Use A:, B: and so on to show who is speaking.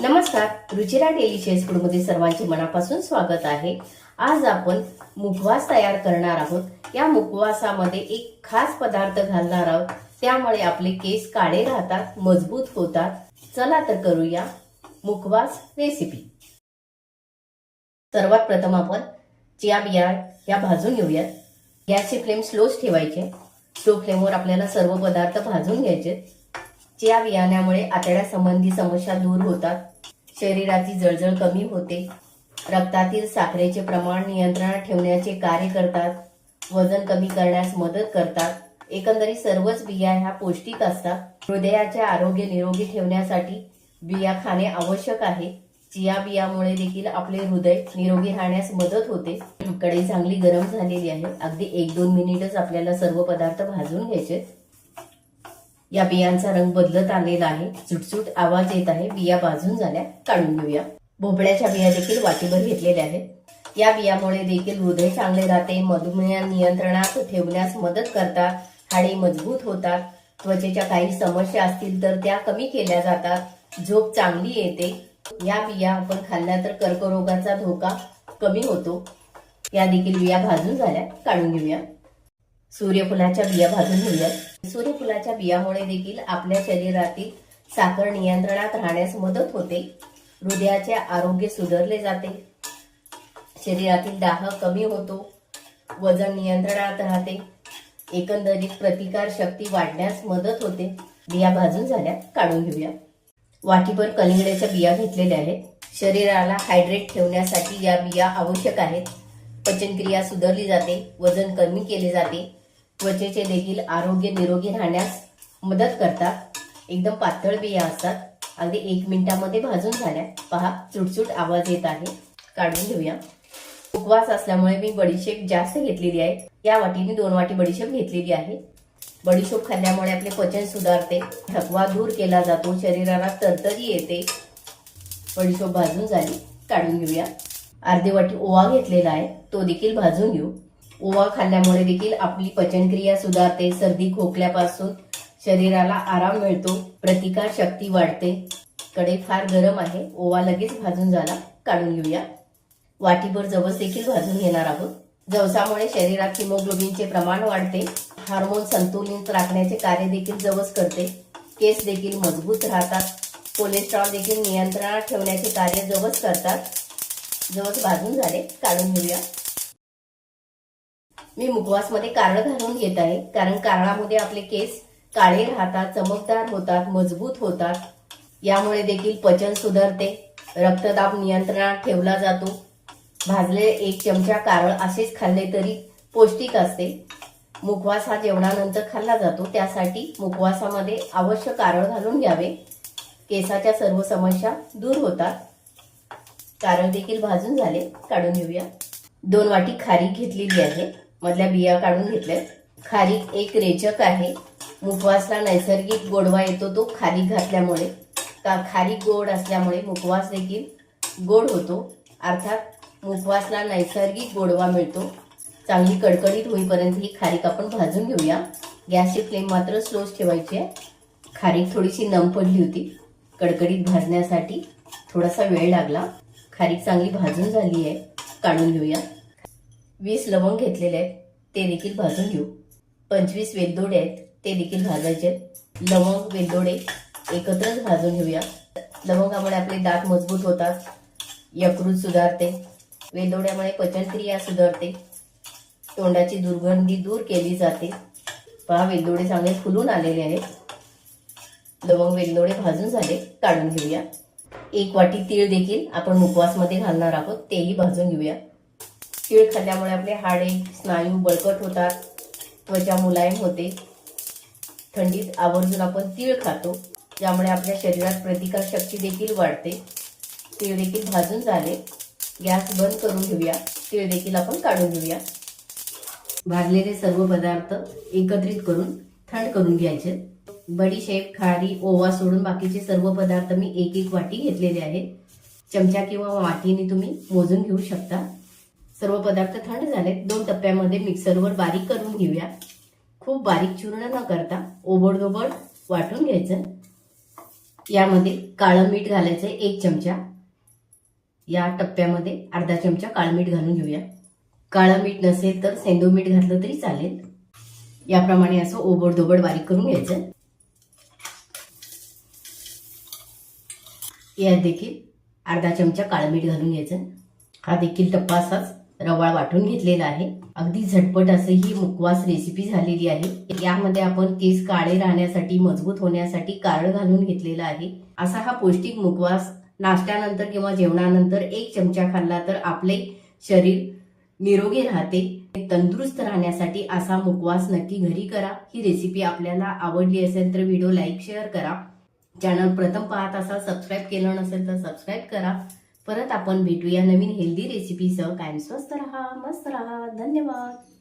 A: नमस्कार Ruchira daily chess फूडमध्ये सर्वांचे मनापासून स्वागत आहे. आज आपण मुखवास तयार करणार आहोत. या मुखवासामध्ये एक खास पदार्थ घालणार आहोत. त्यामुळे आपले केस काळे राहतात मजबूत होतात. चला तर करूया मुखवास रेसिपी सर्वात प्रथम आपण चिया बिया या भाजून घेऊयात. गॅसची फ्लेम स्लोच ठेवायचे. स्लो फ्लेमवर आपल्याला सर्व पदार्थ भाजून घ्यायचे. चिया बियाण्यामुळे आतड्यासंबंधी समस्या दूर होतात. शरीराची जळजळ कमी होते. रक्तातील साखरेचे प्रमाण नियंत्रणात ठेवण्याचे कार्य करतात. वजन कमी करण्यास मदत करतात. एकंदरीत सर्वच बिया ह्या पौष्टिक असतात. हृदयाचे आरोग्य निरोगी ठेवण्यासाठी बिया खाणे आवश्यक आहे. चिया बियामुळे देखील आपले हृदय निरोगी राहण्यास मदत होते. कढई चांगली गरम झालेली आहे. अगदी एक दोन मिनिटच आपल्याला सर्व पदार्थ भाजून घ्यायचे या बियांचा रंग बदलत आलेला आहे. सुटसुट आवाज येत आहे. बिया भाजून झाल्या. काढून घेऊया. भोपळ्याच्या बिया देखील वाटीभर घेतलेल्या आहेत. या बियामुळे देखील हृदय चांगले राहते. मधुमेह नियंत्रणात ठेवण्यास मदत करतात. हाडे मजबूत होतात. त्वचेच्या काही समस्या असतील तर त्या कमी केल्या जातात. झोप चांगली येते. या बिया आपण खाल्ल्या तर कर्करोगाचा धोका कमी होतो. या देखील बिया भाजून झाल्या. काढून घेऊया. सूर्यफुलाच्या बिया भाजून घेऊयात सूर्यफुलाच्या बियामुळे देखील आपल्या शरीरातील साखर नियंत्रणात राहण्यास मदत होते. हृदयाचे आरोग्य सुधारले जाते. शरीरातील दाह कमी होतो. वजन नियंत्रणात राहते. एकंदरीत प्रतिकार शक्ती वाढण्यास मदत होते. बिया भाजून झाल्या काढून घेऊया. वाटीभर कलिंगड्याच्या बिया घेतलेल्या आहेत. शरीराला हायड्रेट ठेवण्यासाठी या बिया आवश्यक आहेत. पचनक्रिया सुधारली जाते. वजन कमी केले जाते. त्वचेचे देखील आरोग्य निरोगी राहण्यास मदत करतात. एकदम पातळ बिया असतात. अगदी एक मिनिटामध्ये भाजून झाल्या. पहा चुटचुट आवाज येत आहे. काढून घेऊया. उपवास असल्यामुळे मी बडीशेप जास्त घेतलेली आहे. या वाटीने दोन वाटी बडीशेप घेतलेली आहे. बडीशेप खाल्ल्यामुळे आपले पचन सुधारते. थकवा दूर केला जातो. शरीराला तरतरी येते. बडीशेप भाजून झाली. काढून घेऊया. अर्धी वाटी ओवा घेतलेला आहे. तो देखील भाजून घेऊ. ओवा खाल्ल्यामुळे देखील आपली पचनक्रिया सुधारते सर्दी खोकल्यापासून शरीराला आराम मिळतो प्रतिकार शक्ती वाढते. कडे फार गरम आहे ओवा लगेच भाजून झाला काढून घेऊया. वाटीभर जवस देखील भाजून घेणार आहोत. जवसामुळे शरीरात हिमोग्लोबिनचे प्रमाण वाढते. हार्मोन संतुलित राखण्याचे कार्य देखील जवस करते. केस देखील मजबूत राहतात. कोलेस्ट्रॉल देखील नियंत्रणात ठेवण्याचे कार्य जवस करतात. जवस भाजून झाले काढून घेऊया. मी मुखवासमध्ये कारळ घालून घेत आहे. कारण कारळामध्ये आपले केस काळे राहतात चमकदार होतात मजबूत होतात. यामुळे देखील पचन सुधारते. रक्तदाब नियंत्रणात ठेवला जातो. भाजले एक चमचा कारळ असेच खाल्ले तरी पौष्टिक असते. मुखवास हा जेवणानंतर खाल्ला जातो. त्यासाठी मुखवासामध्ये अवश्य कारळ घालून घ्यावे. केसाच्या सर्व समस्या दूर होतात. कारळ देखील भाजून झाले. काढून घेऊया. दोन वाटी खारीक घेतलेली आहे. मधल्या बिया काढून घेतल्या खारीक एक रेचक आहे. मुखवासला नैसर्गिक गोडवा येतो तो खारीक घातल्यामुळे. का खारीक गोड असल्यामुळे मुखवास देखील गोड होतो. अर्थात मुखवासला नैसर्गिक गोडवा मिळतो. चांगली कडकडीत होईपर्यंत ही खारीक आपण भाजून घेऊया. गॅसची फ्लेम मात्र स्लोच ठेवायची आहे. खारीक थोडीशी नम पडली होती. कडकडीत भाजण्यासाठी थोडासा वेळ लागला. खारीक चांगली भाजून झाली आहे. काढून घेऊया. वीस लवंग घेतलेले आहेत ते देखील भाजून घेऊ. पंचवीस वेलदोडे आहेत ते देखील भाजायचे लवंग वेलदोडे एकत्रच भाजून घेऊया. लवंगामुळे आपले दात मजबूत होतात यकृत सुधारते वेलदोड्यामुळे पचनक्रिया सुधारते तोंडाची दुर्गंधी दूर केली जाते. पहा वेलदोडे चांगले फुलून आलेले आहेत. लवंग वेलदोडे भाजून झाले काढून घेऊया. एक वाटी तीळ देखील आपण उपवासमध्ये घालणार आहोत तेही भाजून घेऊया. तीळ खाल्ल्यामुळे आपले हाडे स्नायू बळकट होतात. त्वचा मुलायम होते. थंडीत आवर्जून आपण तीळ खातो. ज्यामुळे आपल्या शरीरात प्रतिकार शक्ती देखील वाढते. तीळ देखील भाजून झाले. गॅस बंद करून घेऊया. तीळ देखील आपण काढून घेऊया. भाजलेले सर्व पदार्थ एकत्रित करून थंड करून घ्यायचे. बडीशेप खारी ओवा सोडून बाकीचे सर्व पदार्थ मी एक एक वाटी घेतलेले आहेत. चमचा किंवा वाटीने तुम्ही मोजून घेऊ शकता. सर्व पदार्थ थंड झाले दोन टप्प्यामध्ये मिक्सरवर बारीक करून घेऊया. खूप बारीक चूर्ण न करता ओबडधोबड वाटून घ्यायचं. यामध्ये काळं मीठ घालायचं एक चमचा. या टप्प्यामध्ये अर्धा चमचा काळं मीठ घालून घेऊया. काळं मीठ नसेल तर सेंदू मीठ घातलं तरी चालेल. याप्रमाणे असं ओबडधोबड बारीक करून घ्यायचं. यात देखील अर्धा चमचा काळं मीठ घालून घ्यायचं. हा देखील टप्पा असाच रवाळ वाटून घेतलेला आहे. अगदी झटपट असं ही मुखवास रेसिपी झालेली आहे. यामध्ये आपण केस काळे राहण्यासाठी मजबूत होण्यासाठी कारळ घालून घेतलेला आहे. असा हा पौष्टिक मुखवास नाश्त्यानंतर किंवा जेवणानंतर एक चमचा खाल्ला तर आपले शरीर निरोगी राहते. तंदुरुस्त राहण्यासाठी असा मुखवास नक्की घरी करा. ही रेसिपी आपल्याला आवडली असेल तर व्हिडिओ लाईक शेअर करा. चॅनल प्रथम पाहत असाल सबस्क्राईब केलं नसेल तर सबस्क्राईब करा. परत आपण भेटूया नवीन हेल्दी रेसिपीसह कायम स्वस्त राहा मस्त राहा. धन्यवाद.